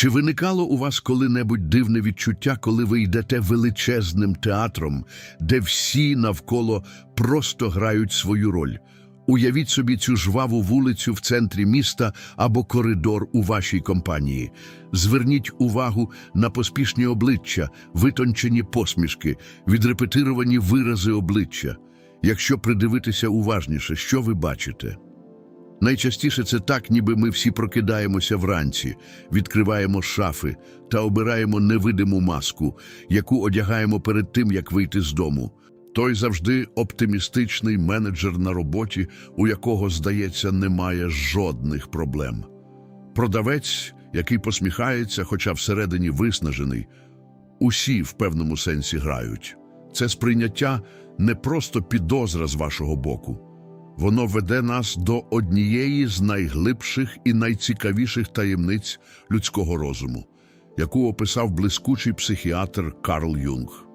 Чи виникало у вас коли-небудь дивне відчуття, коли ви йдете величезним театром, де всі навколо просто грають свою роль? Уявіть собі цю жваву вулицю в центрі міста або коридор у вашій компанії. Зверніть увагу на поспішні обличчя, витончені посмішки, відрепетировані вирази обличчя. Якщо придивитися уважніше, що ви бачите? Найчастіше це так, ніби ми всі прокидаємося вранці, відкриваємо шафи та обираємо невидиму маску, яку одягаємо перед тим, як вийти з дому. Той завжди оптимістичний менеджер на роботі, у якого, здається, немає жодних проблем. Продавець, який посміхається, хоча всередині виснажений, усі в певному сенсі грають. Це сприйняття не просто підозра з вашого боку. Воно веде нас до однієї з найглибших і найцікавіших таємниць людського розуму, яку описав блискучий психіатр Карл Юнг.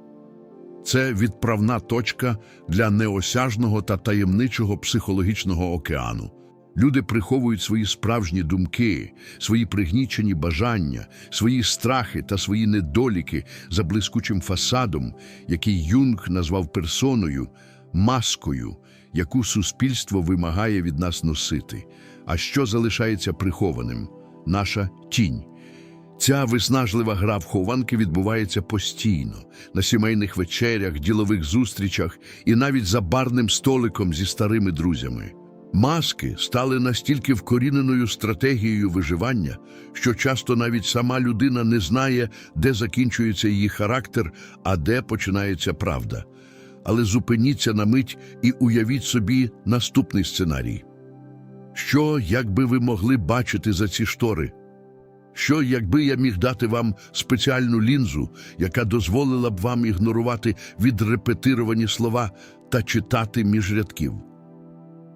Це відправна точка для неосяжного та таємничого психологічного океану. Люди приховують свої справжні думки, свої пригнічені бажання, свої страхи та свої недоліки за блискучим фасадом, який Юнг назвав персоною, маскою, яку суспільство вимагає від нас носити. А що залишається прихованим? Наша тінь. Ця виснажлива гра в хованки відбувається постійно на сімейних вечерях, ділових зустрічах і навіть за барним столиком зі старими друзями. Маски стали настільки вкоріненою стратегією виживання, що часто навіть сама людина не знає, де закінчується її характер, а де починається правда. Але зупиніться на мить і уявіть собі наступний сценарій. Що, якби ви могли бачити за ці штори? Що, якби я міг дати вам спеціальну лінзу, яка дозволила б вам ігнорувати відрепетировані слова та читати між рядків?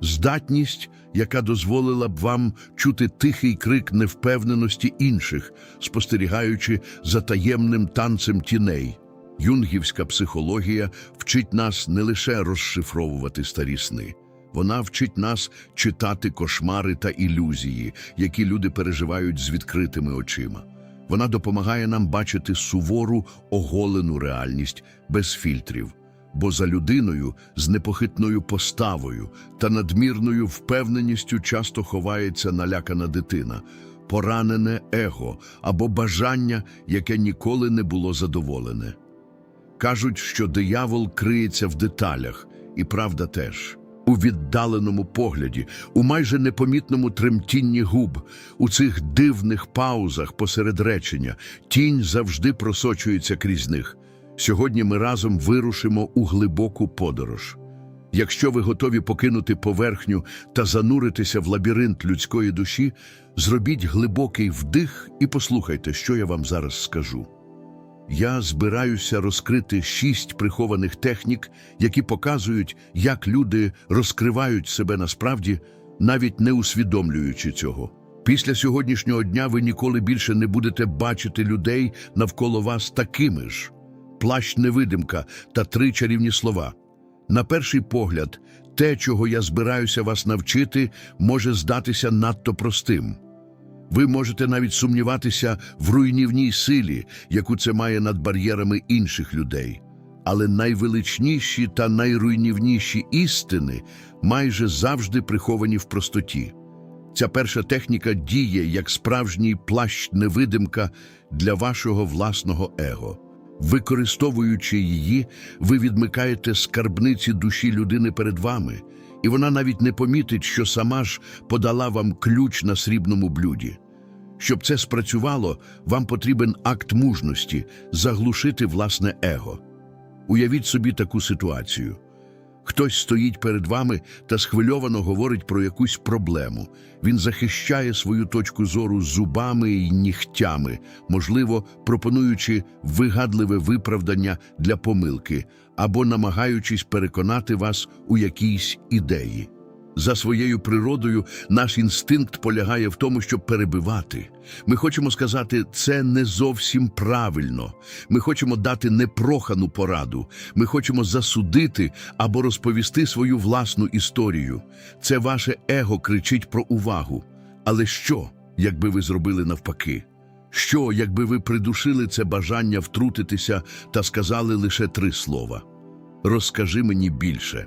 Здатність, яка дозволила б вам чути тихий крик невпевненості інших, спостерігаючи за таємним танцем тіней. Юнгівська психологія вчить нас не лише розшифровувати старі сни. Вона вчить нас читати кошмари та ілюзії, які люди переживають з відкритими очима. Вона допомагає нам бачити сувору, оголену реальність без фільтрів. Бо за людиною з непохитною поставою та надмірною впевненістю часто ховається налякана дитина, поранене его або бажання, яке ніколи не було задоволене. Кажуть, що диявол криється в деталях, і правда теж. У віддаленому погляді, у майже непомітному тремтінні губ, у цих дивних паузах посеред речення, тінь завжди просочується крізь них. Сьогодні ми разом вирушимо у глибоку подорож. Якщо ви готові покинути поверхню та зануритися в лабіринт людської душі, зробіть глибокий вдих і послухайте, що я вам зараз скажу. Я збираюся розкрити шість прихованих технік, які показують, як люди розкривають себе насправді, навіть не усвідомлюючи цього. Після сьогоднішнього дня ви ніколи більше не будете бачити людей навколо вас такими ж. Плащ невидимка та три чарівні слова. На перший погляд, те, чого я збираюся вас навчити, може здатися надто простим. Ви можете навіть сумніватися в руйнівній силі, яку це має над бар'єрами інших людей. Але найвеличніші та найруйнівніші істини майже завжди приховані в простоті. Ця перша техніка діє як справжній плащ-невидимка для вашого власного его. Використовуючи її, ви відмикаєте скарбниці душі людини перед вами, і вона навіть не помітить, що сама ж подала вам ключ на срібному блюді. Щоб це спрацювало, вам потрібен акт мужності заглушити власне его. Уявіть собі таку ситуацію. Хтось стоїть перед вами та схвильовано говорить про якусь проблему. Він захищає свою точку зору зубами і нігтями, можливо, пропонуючи вигадливе виправдання для помилки або намагаючись переконати вас у якійсь ідеї. За своєю природою наш інстинкт полягає в тому, щоб перебивати. Ми хочемо сказати, це не зовсім правильно. Ми хочемо дати непрохану пораду. Ми хочемо засудити або розповісти свою власну історію. Це ваше его кричить про увагу. Але що, якби ви зробили навпаки? Що, якби ви придушили це бажання втрутитися та сказали лише три слова? Розкажи мені більше.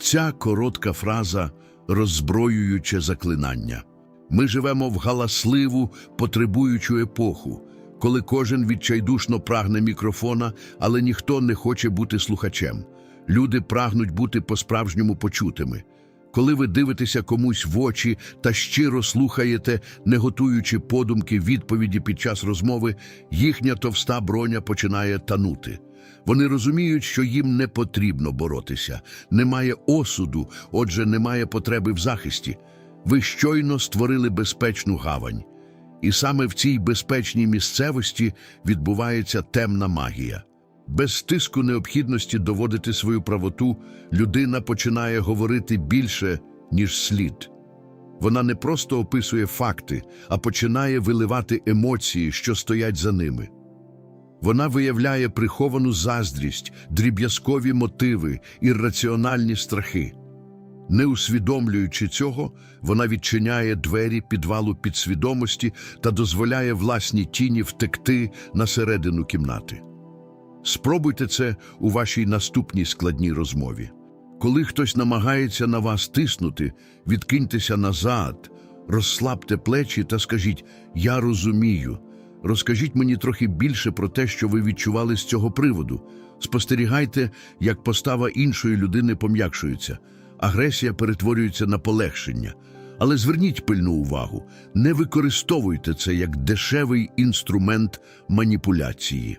Ця коротка фраза роззброююче заклинання. Ми живемо в галасливу, потребуючу епоху, коли кожен відчайдушно прагне мікрофона, але ніхто не хоче бути слухачем. Люди прагнуть бути по-справжньому почутими. Коли ви дивитеся комусь в очі та щиро слухаєте, не готуючи подумки відповіді під час розмови, їхня товста броня починає танути. Вони розуміють, що їм не потрібно боротися, немає осуду, отже, немає потреби в захисті. Ви щойно створили безпечну гавань. І саме в цій безпечній місцевості відбувається темна магія. Без тиску необхідності доводити свою правоту, людина починає говорити більше, ніж слід. Вона не просто описує факти, а починає виливати емоції, що стоять за ними. Вона виявляє приховану заздрість, дріб'язкові мотиви, ірраціональні страхи. Не усвідомлюючи цього, вона відчиняє двері підвалу підсвідомості та дозволяє власній тіні втекти на середину кімнати. Спробуйте це у вашій наступній складній розмові. Коли хтось намагається на вас тиснути, відкиньтеся назад, розслабте плечі та скажіть Я розумію. Розкажіть мені трохи більше про те, що ви відчували з цього приводу. Спостерігайте, як постава іншої людини пом'якшується, агресія перетворюється на полегшення. Але зверніть пильну увагу, не використовуйте це як дешевий інструмент маніпуляції.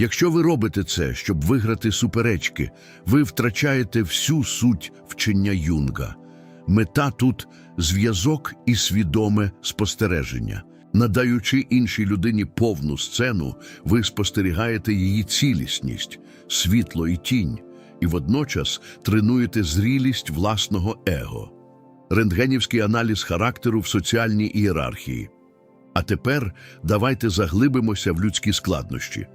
Якщо ви робите це, щоб виграти суперечки, ви втрачаєте всю суть вчення Юнга. Мета тут зв'язок і свідоме спостереження. Надаючи іншій людині повну сцену, ви спостерігаєте її цілісність, світло і тінь, і водночас тренуєте зрілість власного его. Рентгенівський аналіз характеру в соціальній ієрархії. А тепер давайте заглибимося в людські складнощі.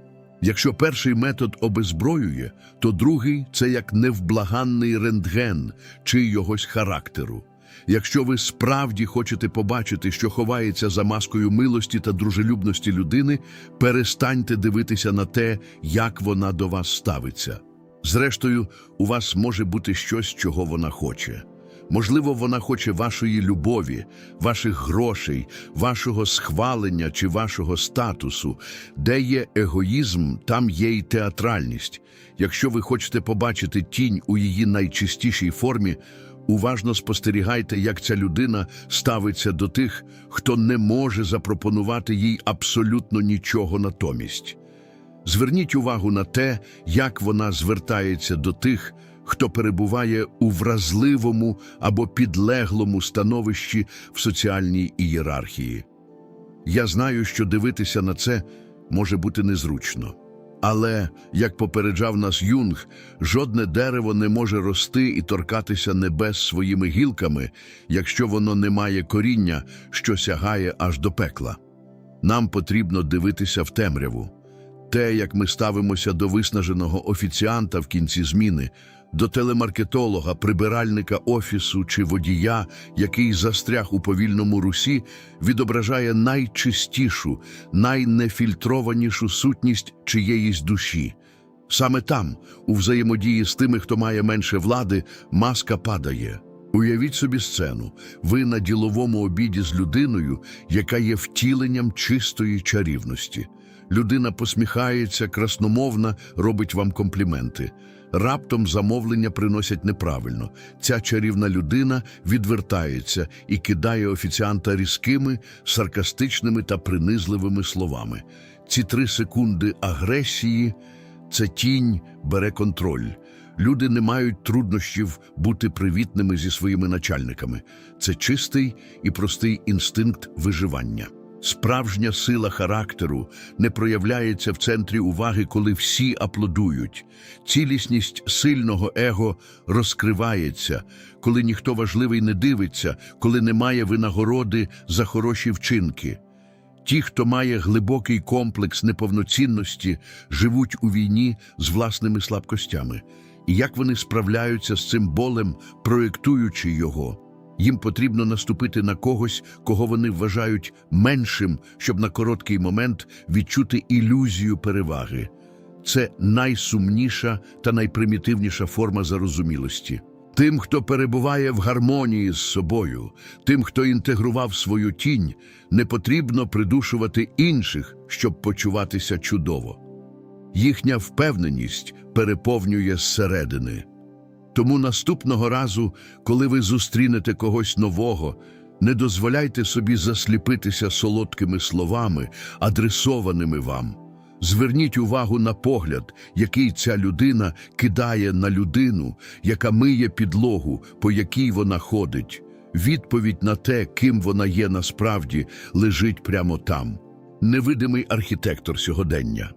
Якщо перший метод обезброює, то другий це як невблаганний рентген чийогось характеру. Якщо ви справді хочете побачити, що ховається за маскою милості та дружелюбності людини, перестаньте дивитися на те, як вона до вас ставиться. Зрештою, у вас може бути щось, чого вона хоче. Можливо, вона хоче вашої любові, ваших грошей, вашого схвалення чи вашого статусу. Де є егоїзм, там є й театральність. Якщо ви хочете побачити тінь у її найчистішій формі, уважно спостерігайте, як ця людина ставиться до тих, хто не може запропонувати їй абсолютно нічого натомість. Зверніть увагу на те, як вона звертається до тих, хто перебуває у вразливому або підлеглому становищі в соціальній ієрархії. Я знаю, що дивитися на це може бути незручно. Але, як попереджав нас Юнг, жодне дерево не може рости і торкатися небес своїми гілками, якщо воно не має коріння, що сягає аж до пекла. Нам потрібно дивитися в темряву. Те, як ми ставимося до виснаженого офіціанта в кінці зміни, до телемаркетолога, прибиральника офісу чи водія, який застряг у повільному русі, відображає найчистішу, найнефільтрованішу сутність чиєїсь душі. Саме там, у взаємодії з тими, хто має менше влади, маска падає. Уявіть собі сцену. Ви на діловому обіді з людиною, яка є втіленням чистої чарівності. Людина посміхається, красномовна, робить вам компліменти. Раптом замовлення приносять неправильно. Ця чарівна людина відвертається і кидає офіціанта різкими, саркастичними та принизливими словами. Ці три секунди агресії це тінь бере контроль. Люди не мають труднощів бути привітними зі своїми начальниками. Це чистий і простий інстинкт виживання. Справжня сила характеру не проявляється в центрі уваги, коли всі аплодують. Цілісність сильного его розкривається, коли ніхто важливий не дивиться, коли немає винагороди за хороші вчинки. Ті, хто має глибокий комплекс неповноцінності, живуть у війні з власними слабкостями. І як вони справляються з цим болем, проєктуючи його? Їм потрібно наступити на когось, кого вони вважають меншим, щоб на короткий момент відчути ілюзію переваги. Це найсумніша та найпримітивніша форма зарозумілості. Тим, хто перебуває в гармонії з собою, тим, хто інтегрував свою тінь, не потрібно придушувати інших, щоб почуватися чудово. Їхня впевненість переповнює зсередини. Тому наступного разу, коли ви зустрінете когось нового, не дозволяйте собі засліпитися солодкими словами, адресованими вам. Зверніть увагу на погляд, який ця людина кидає на людину, яка миє підлогу, по якій вона ходить. Відповідь на те, ким вона є насправді, лежить прямо там. Невидимий архітектор сьогодення.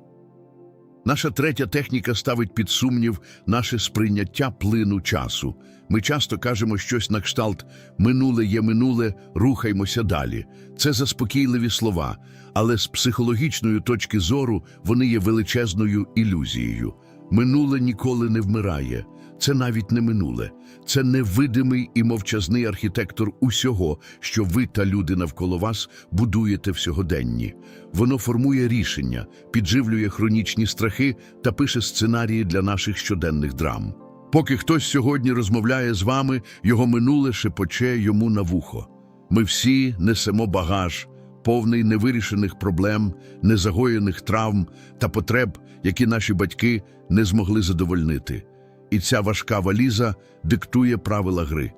Наша третя техніка ставить під сумнів наше сприйняття плину часу. Ми часто кажемо щось на кшталт «минуле є минуле, рухаймося далі». Це заспокійливі слова, але з психологічної точки зору вони є величезною ілюзією. Минуле ніколи не вмирає. Це навіть не минуле. Це невидимий і мовчазний архітектор усього, що ви та люди навколо вас будуєте в сьогоденні. Воно формує рішення, підживлює хронічні страхи та пише сценарії для наших щоденних драм. Поки хтось сьогодні розмовляє з вами, його минуле шепоче йому на вухо. Ми всі несемо багаж, повний невирішених проблем, незагоєних травм та потреб, які наші батьки не змогли задовольнити. І ця важка валіза диктує правила гри.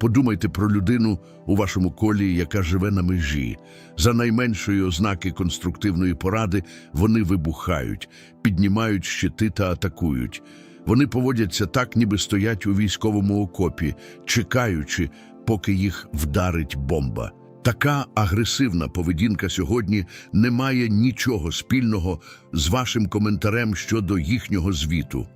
Подумайте про людину у вашому колі, яка живе на межі. За найменшої ознаки конструктивної поради вони вибухають, піднімають щити та атакують. Вони поводяться так, ніби стоять у військовому окопі, чекаючи, поки їх вдарить бомба. Така агресивна поведінка сьогодні не має нічого спільного з вашим коментарем щодо їхнього звіту.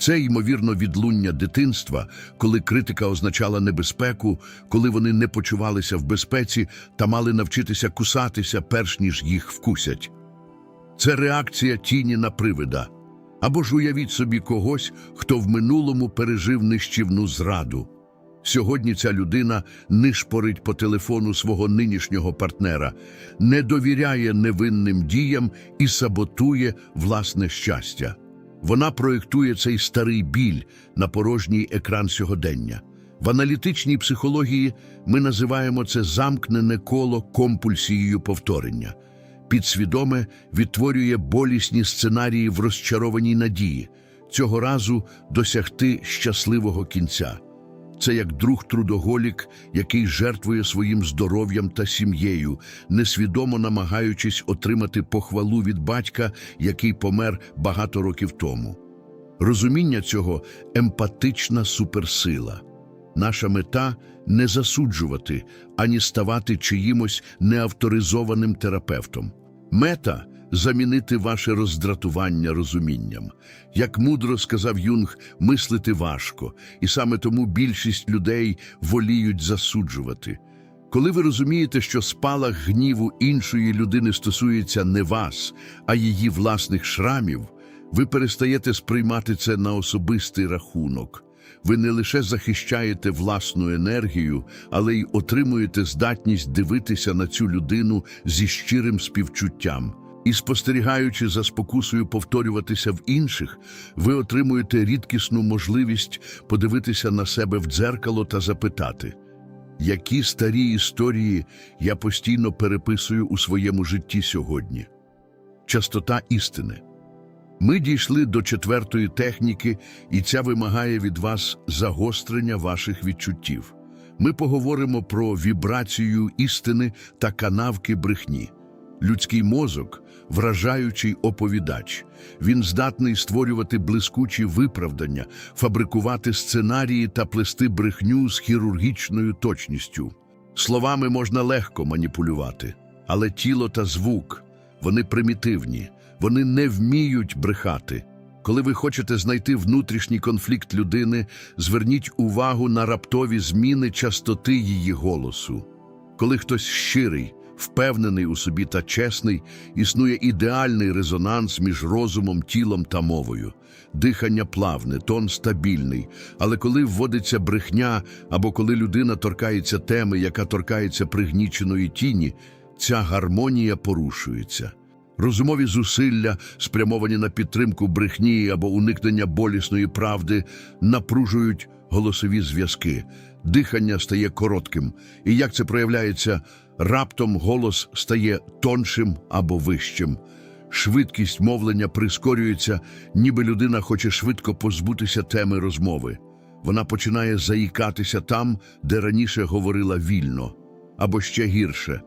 Це, ймовірно, відлуння дитинства, коли критика означала небезпеку, коли вони не почувалися в безпеці та мали навчитися кусатися, перш ніж їх вкусять. Це реакція тіні на привида. Або ж уявіть собі когось, хто в минулому пережив нищівну зраду. Сьогодні ця людина нишпорить по телефону свого нинішнього партнера, не довіряє невинним діям і саботує власне щастя. Вона проєктує цей старий біль на порожній екран сьогодення. В аналітичній психології ми називаємо це замкнене коло компульсією повторення. Підсвідоме відтворює болісні сценарії в розчарованій надії, цього разу досягти щасливого кінця. Це як друг-трудоголік, який жертвує своїм здоров'ям та сім'єю, несвідомо намагаючись отримати похвалу від батька, який помер багато років тому. Розуміння цього емпатична суперсила. Наша мета не засуджувати, ані ставати чиїмось неавторизованим терапевтом. Мета замінити ваше роздратування розумінням. Як мудро сказав Юнг, мислити важко, і саме тому більшість людей воліють засуджувати. Коли ви розумієте, що спалах гніву іншої людини стосується не вас, а її власних шрамів, ви перестаєте сприймати це на особистий рахунок. Ви не лише захищаєте власну енергію, але й отримуєте здатність дивитися на цю людину зі щирим співчуттям. І спостерігаючи за спокусою повторюватися в інших, ви отримуєте рідкісну можливість подивитися на себе в дзеркало та запитати, які старі історії я постійно переписую у своєму житті сьогодні. Частота істини. Ми дійшли до четвертої техніки, і ця вимагає від вас загострення ваших відчуттів. Ми поговоримо про вібрацію істини та канавки брехні. Людський мозок вражаючий оповідач. Він здатний створювати блискучі виправдання, фабрикувати сценарії та плести брехню з хірургічною точністю. Словами можна легко маніпулювати, але тіло та звук вони примітивні, вони не вміють брехати. Коли ви хочете знайти внутрішній конфлікт людини, зверніть увагу на раптові зміни частоти її голосу. Коли хтось щирий, впевнений у собі та чесний, існує ідеальний резонанс між розумом, тілом та мовою. Дихання плавне, тон стабільний. Але коли вводиться брехня або коли людина торкається теми, яка торкається пригніченої тіні, ця гармонія порушується. Розумові зусилля, спрямовані на підтримку брехні або уникнення болісної правди, напружують голосові зв'язки. Дихання стає коротким, і як це проявляється, раптом голос стає тоншим або вищим. Швидкість мовлення прискорюється, ніби людина хоче швидко позбутися теми розмови. Вона починає заїкатися там, де раніше говорила вільно, або ще гірше.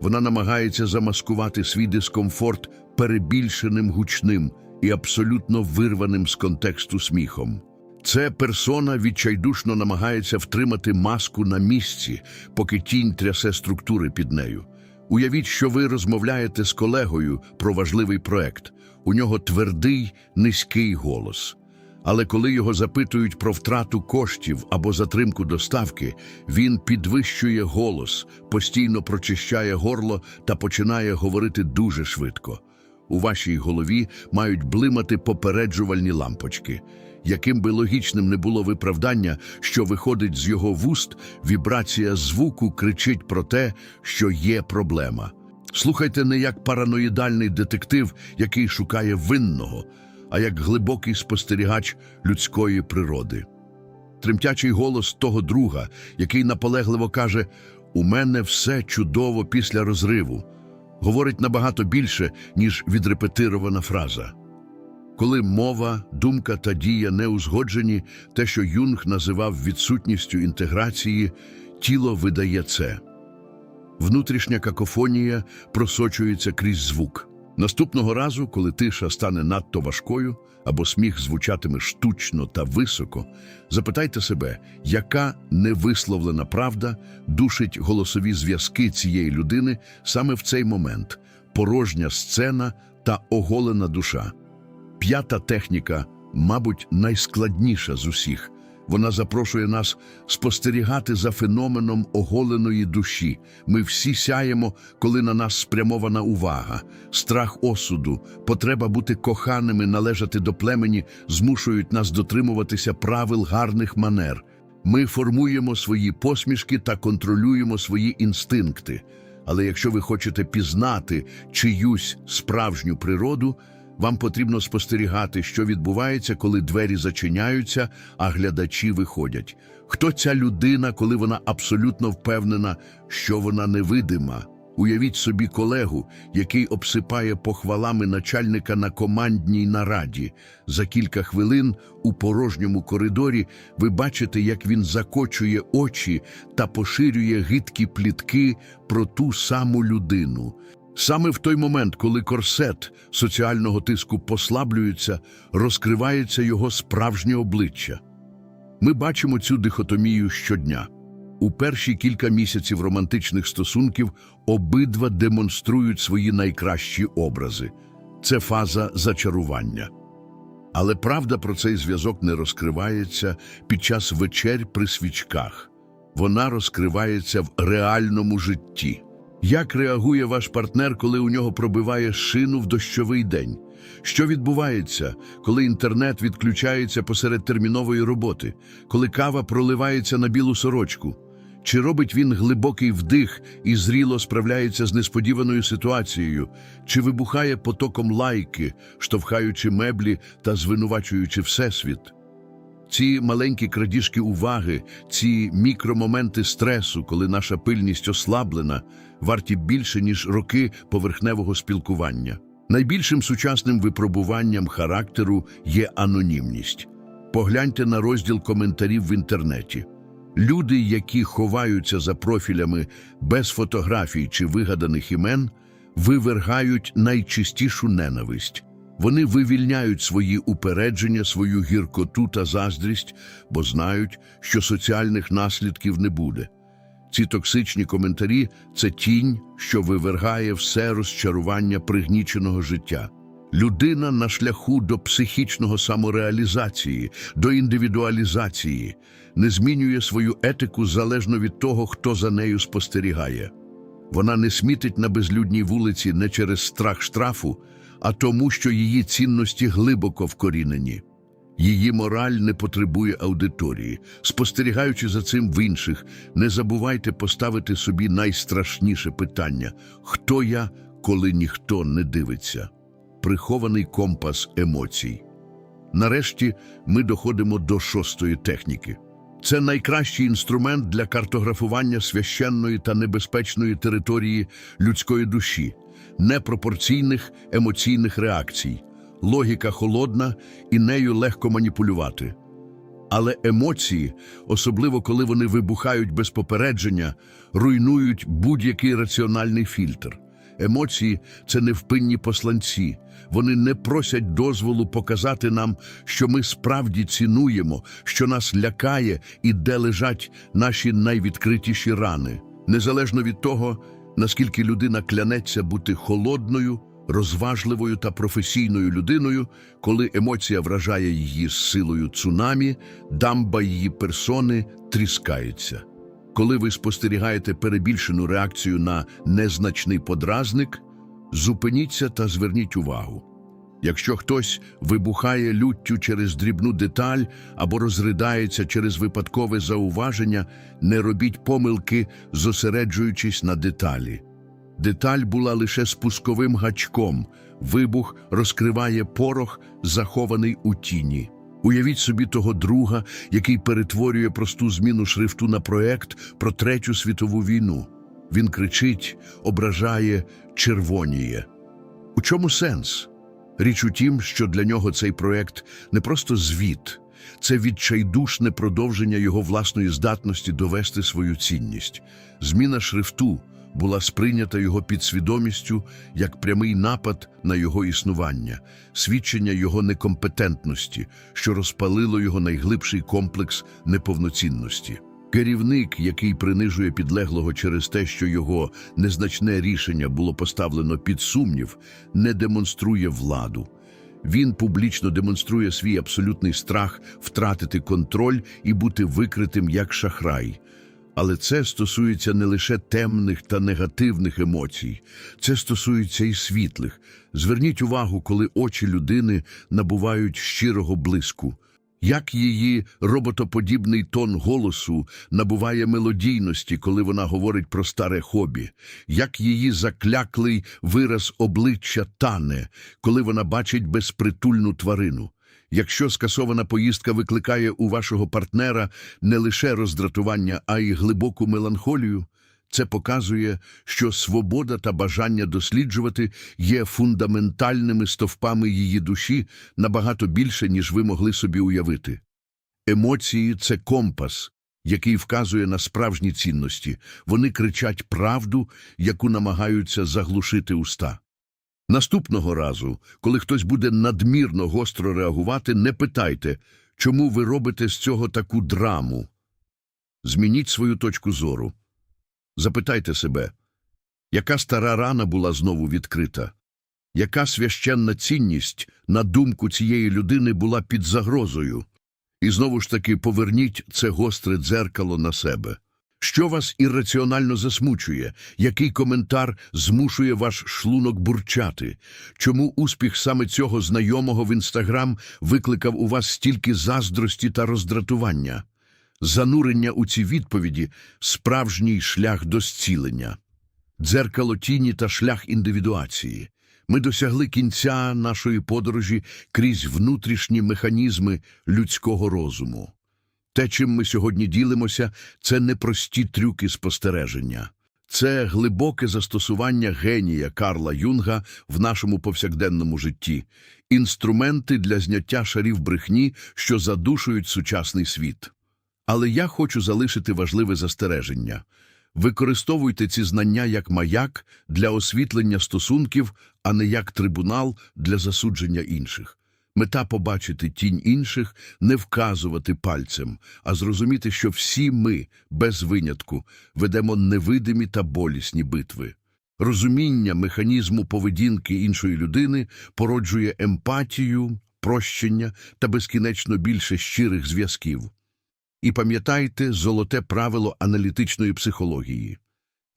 Вона намагається замаскувати свій дискомфорт перебільшеним гучним і абсолютно вирваним з контексту сміхом. Це персона відчайдушно намагається втримати маску на місці, поки тінь трясе структури під нею. Уявіть, що ви розмовляєте з колегою про важливий проект. У нього твердий, низький голос. Але коли його запитують про втрату коштів або затримку доставки, він підвищує голос, постійно прочищає горло та починає говорити дуже швидко. У вашій голові мають блимати попереджувальні лампочки. Яким би логічним не було виправдання, що виходить з його вуст, вібрація звуку кричить про те, що є проблема. Слухайте не як параноїдальний детектив, який шукає винного, а як глибокий спостерігач людської природи. Тремтячий голос того друга, який наполегливо каже: У мене все чудово після розриву, говорить набагато більше, ніж відрепетирована фраза. Коли мова, думка та дія не узгоджені, те, що Юнг називав відсутністю інтеграції, тіло видає це. Внутрішня какофонія просочується крізь звук. Наступного разу, коли тиша стане надто важкою або сміх звучатиме штучно та високо, запитайте себе, яка невисловлена правда душить голосові зв'язки цієї людини саме в цей момент порожня сцена та оголена душа. П'ята техніка, мабуть, найскладніша з усіх. Вона запрошує нас спостерігати за феноменом оголеної душі. Ми всі сяємо, коли на нас спрямована увага. Страх осуду, потреба бути коханими, належати до племені змушують нас дотримуватися правил гарних манер. Ми формуємо свої посмішки та контролюємо свої інстинкти. Але якщо ви хочете пізнати чиюсь справжню природу, вам потрібно спостерігати, що відбувається, коли двері зачиняються, а глядачі виходять. Хто ця людина, коли вона абсолютно впевнена, що вона невидима? Уявіть собі колегу, який обсипає похвалами начальника на командній нараді. За кілька хвилин у порожньому коридорі ви бачите, як він закочує очі та поширює гидкі плітки про ту саму людину. Саме в той момент, коли корсет соціального тиску послаблюється, розкривається його справжнє обличчя. Ми бачимо цю дихотомію щодня. У перші кілька місяців романтичних стосунків обидва демонструють свої найкращі образи. Це фаза зачарування. Але правда про цей зв'язок не розкривається під час вечер при свічках. Вона розкривається в реальному житті. Як реагує ваш партнер, коли у нього пробиває шину в дощовий день? Що відбувається, коли інтернет відключається посеред термінової роботи, коли кава проливається на білу сорочку? Чи робить він глибокий вдих і зріло справляється з несподіваною ситуацією, чи вибухає потоком лайки, штовхаючи меблі та звинувачуючи всесвіт? Ці маленькі крадіжки уваги, ці мікромоменти стресу, коли наша пильність ослаблена, варті більше, ніж роки поверхневого спілкування. Найбільшим сучасним випробуванням характеру є анонімність. Погляньте на розділ коментарів в інтернеті. Люди, які ховаються за профілями без фотографій чи вигаданих імен, вивергають найчистішу ненависть. Вони вивільняють свої упередження, свою гіркоту та заздрість, бо знають, що соціальних наслідків не буде. Ці токсичні коментарі це тінь, що вивергає все розчарування пригніченого життя. Людина на шляху до психічного самореалізації, до індивідуалізації, не змінює свою етику залежно від того, хто за нею спостерігає. Вона не смітить на безлюдній вулиці не через страх штрафу, а тому, що її цінності глибоко вкорінені. Її мораль не потребує аудиторії. Спостерігаючи за цим в інших, не забувайте поставити собі найстрашніше питання: хто я, коли ніхто не дивиться? Прихований компас емоцій. Нарешті ми доходимо до шостої техніки. Це найкращий інструмент для картографування священної та небезпечної території людської душі, непропорційних емоційних реакцій. Логіка холодна і нею легко маніпулювати. Але емоції, особливо коли вони вибухають без попередження, руйнують будь-який раціональний фільтр. Емоції це невпинні посланці. Вони не просять дозволу показати нам, що ми справді цінуємо, що нас лякає і де лежать наші найвідкритіші рани. Незалежно від того, наскільки людина клянеться бути холодною, розважливою та професійною людиною, коли емоція вражає її силою цунамі, дамба її персони тріскається. Коли ви спостерігаєте перебільшену реакцію на незначний подразник, зупиніться та зверніть увагу. Якщо хтось вибухає люттю через дрібну деталь або розридається через випадкове зауваження, не робіть помилки, зосереджуючись на деталі. Деталь була лише спусковим гачком, вибух розкриває порох, захований у тіні. Уявіть собі того друга, який перетворює просту зміну шрифту на проект про Третю світову війну. Він кричить, ображає, червоніє. У чому сенс? Річ у тім, що для нього цей проект не просто звіт, це відчайдушне продовження його власної здатності довести свою цінність. Зміна шрифту була сприйнята його підсвідомістю як прямий напад на його існування, свідчення його некомпетентності, що розпалило його найглибший комплекс неповноцінності. Керівник, який принижує підлеглого через те, що його незначне рішення було поставлено під сумнів, не демонструє владу. Він публічно демонструє свій абсолютний страх втратити контроль і бути викритим як шахрай. Але це стосується не лише темних та негативних емоцій, це стосується і світлих. Зверніть увагу, коли очі людини набувають щирого блиску. Як її роботоподібний тон голосу набуває мелодійності, коли вона говорить про старе хобі, як її закляклий вираз обличчя тане, коли вона бачить безпритульну тварину. Якщо скасована поїздка викликає у вашого партнера не лише роздратування, а й глибоку меланхолію, це показує, що свобода та бажання досліджувати є фундаментальними стовпами її душі набагато більше, ніж ви могли собі уявити. Емоції це компас, який вказує на справжні цінності. Вони кричать правду, яку намагаються заглушити уста. Наступного разу, коли хтось буде надмірно гостро реагувати, не питайте, чому ви робите з цього таку драму. Змініть свою точку зору. Запитайте себе, яка стара рана була знову відкрита? Яка священна цінність, на думку цієї людини, була під загрозою? І знову ж таки поверніть це гостре дзеркало на себе. Що вас ірраціонально засмучує? Який коментар змушує ваш шлунок бурчати? Чому успіх саме цього знайомого в інстаграм викликав у вас стільки заздрості та роздратування? Занурення у ці відповіді – справжній шлях до зцілення. Дзеркало тіні та шлях індивідуації. Ми досягли кінця нашої подорожі крізь внутрішні механізми людського розуму. Те, чим ми сьогодні ділимося, це не прості трюки спостереження. Це глибоке застосування генія Карла Юнга в нашому повсякденному житті, інструменти для зняття шарів брехні, що задушують сучасний світ. Але я хочу залишити важливе застереження. Використовуйте ці знання як маяк для освітлення стосунків, а не як трибунал для засудження інших. Мета побачити тінь інших, не вказувати пальцем, а зрозуміти, що всі ми, без винятку, ведемо невидимі та болісні битви. Розуміння механізму поведінки іншої людини породжує емпатію, прощення та безкінечно більше щирих зв'язків. І пам'ятайте золоте правило аналітичної психології.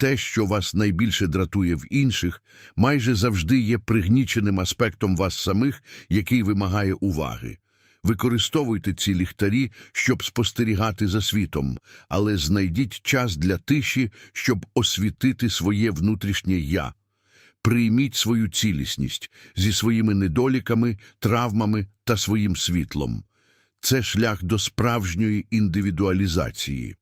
Те, що вас найбільше дратує в інших, майже завжди є пригніченим аспектом вас самих, який вимагає уваги. Використовуйте ці ліхтарі, щоб спостерігати за світом, але знайдіть час для тиші, щоб освітити своє внутрішнє «я». Прийміть свою цілісність зі своїми недоліками, травмами та своїм світлом. Це шлях до справжньої індивідуалізації.